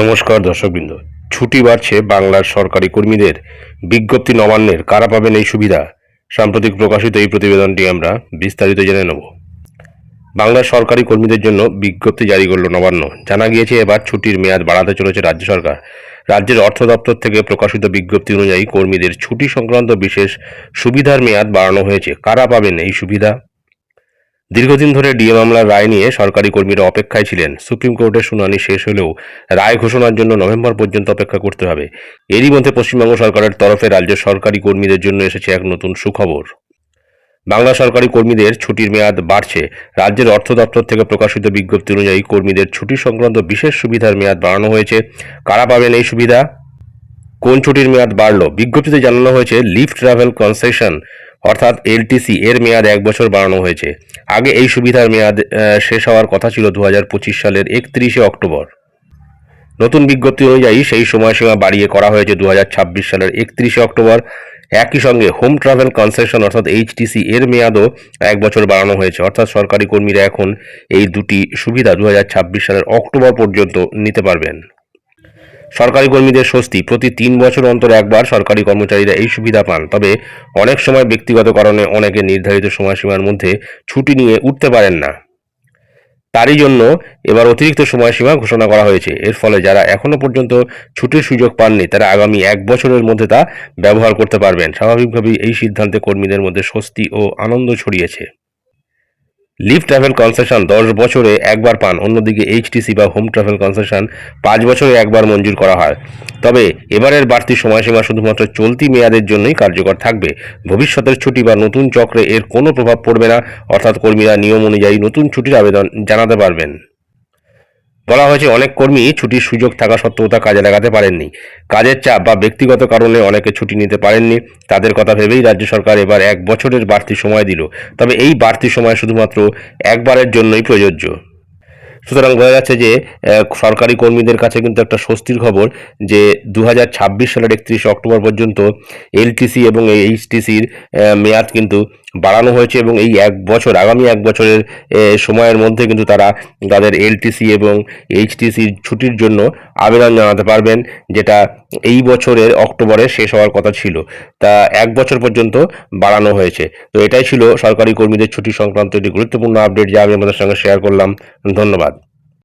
নমস্কার দর্শকবৃন্দ। ছুটি বাড়ছে বাংলার সরকারি কর্মীদের। বিজ্ঞপ্তি নবান্নের, কারা পাবেন এই সুবিধা? সাম্প্রতিক প্রকাশিত এই প্রতিবেদনটি আমরা বিস্তারিত জেনে নেব। বাংলার সরকারি কর্মীদের জন্য বিজ্ঞপ্তি জারি করল নবান্ন। জানা গিয়েছে এবার ছুটির মেয়াদ বাড়াতে চলেছে রাজ্য সরকার। রাজ্যের অর্থ দপ্তর থেকে প্রকাশিত বিজ্ঞপ্তি অনুযায়ী কর্মীদের ছুটি সংক্রান্ত বিশেষ সুবিধার মেয়াদ বাড়ানো হয়েছে। কারা পাবেন এই সুবিধা? দীর্ঘদিন ধরে ডিএ মামলার রায় নিয়ে সরকারি কর্মীরা অপেক্ষায় ছিলেন। সুপ্রিম কোর্টের শুনানি শেষ হলেও রায় ঘোষণার জন্য নভেম্বর পর্যন্ত অপেক্ষা করতে হবে। এরই মধ্যে পশ্চিমবঙ্গ সরকারের তরফে রাজ্য সরকারি কর্মীদের জন্য এসেছে এক নতুন সুখবর। বাংলা সরকারি কর্মীদের ছুটির মেয়াদ বাড়ছে। রাজ্যের অর্থ দপ্তর থেকে প্রকাশিত বিজ্ঞপ্তি অনুযায়ী কর্মীদের ছুটি সংক্রান্ত বিশেষ সুবিধার মেয়াদ বাড়ানো হয়েছে। কারা পাবেন এই সুবিধা? কোন ছুটির মেয়াদ বাড়ল? বিজ্ঞপ্তিতে জানানো হয়েছে লিভ ট্রাভেল কনসেশন, অর্থাৎ এলটিসি, এর মেয়াদ এক বছর বাড়ানো হয়েছে। আগে এই সুবিধার মেয়াদ শেষ হওয়ার কথা ছিল দু হাজার পঁচিশ সালের একত্রিশে অক্টোবর। নতুন বিজ্ঞপ্তি অনুযায়ী সেই সময়সীমা বাড়িয়ে করা হয়েছে দু হাজার ছাব্বিশ সালের একত্রিশে অক্টোবর। একই সঙ্গে হোম ট্রাভেল কনসেশন অর্থাৎ এইচটিসি এর মেয়াদও এক বছর বাড়ানো হয়েছে। অর্থাৎ সরকারি কর্মীরা এখন এই দুটি সুবিধা দু হাজার ছাব্বিশ সালের অক্টোবর পর্যন্ত নিতে পারবেন। সরকারি কর্মীদের স্বস্তি। প্রতি তিন বছর অন্তর একবার সরকারি কর্মচারীরা এই সুবিধা পান। তবে অনেক সময় ব্যক্তিগত কারণে অনেকে নির্ধারিত সময়সীমার মধ্যে ছুটি নিয়ে উঠতে পারেন না। তারই জন্য এবার অতিরিক্ত সময়সীমা ঘোষণা করা হয়েছে। এর ফলে যারা এখনও পর্যন্ত ছুটির সুযোগ পাননি, তারা আগামী এক বছরের মধ্যে তা ব্যবহার করতে পারবেন। স্বাভাবিকভাবেই এই সিদ্ধান্তে কর্মীদের মধ্যে স্বস্তি ও আনন্দ ছড়িয়েছে। লিভ ট্রাভেল কনসেশন দশ বছরে একবার পান, অন্যদিকে এইচটিসি বা হোম ট্রাভেল কনসেশন পাঁচ বছরে একবার মঞ্জুর করা হয়। তবে এবারের বাড়তি সময়সীমা শুধুমাত্র চলতি মেয়াদের জন্যই কার্যকর থাকবে। ভবিষ্যতের ছুটি বা নতুন চক্রে এর কোনো প্রভাব পড়বে না, অর্থাৎ কর্মীরা নিয়ম অনুযায়ী নতুন ছুটির আবেদন জানাতে পারবেন। বলা হয়েছে অনেক কর্মী ছুটির সুযোগ থাকা সত্ত্বেও তা কাজে লাগাতে পারেননি। কাজের চাপ বা ব্যক্তিগত কারণে অনেকে ছুটি নিতে পারেননি। তাদের কথা ভেবেই রাজ্য সরকার এবার এক বছরের বাড়তি সময় দিল। তবে এই বাড়তি সময় শুধুমাত্র একবারের জন্যই প্রযোজ্য। সুতরাং বোঝা যাচ্ছে যে সরকারি কর্মীদের কাছে কিন্তু একটা স্বস্তির খবর যে দু হাজার ছাব্বিশ সালের একত্রিশে অক্টোবর পর্যন্ত এলটিসি এবং এইচটিসির মেয়াদ কিন্তু বাড়ানো হয়েছে এবং এই এক বছর, আগামী এক বছরের সময়ের মধ্যে কিন্তু তারা তাদের এলটিসি এবং এইচটিসির ছুটির জন্য আবেদন জানাতে পারবেন, যেটা এই বছরের অক্টোবরে শেষ হওয়ার কথা ছিল। তা এক বছর পর্যন্ত বাড়ানো হয়েছে। তো এটাই ছিল সরকারি কর্মীদের ছুটি সংক্রান্ত একটি গুরুত্বপূর্ণ আপডেট, যা আমি আমাদের সঙ্গে শেয়ার করলাম। ধন্যবাদ।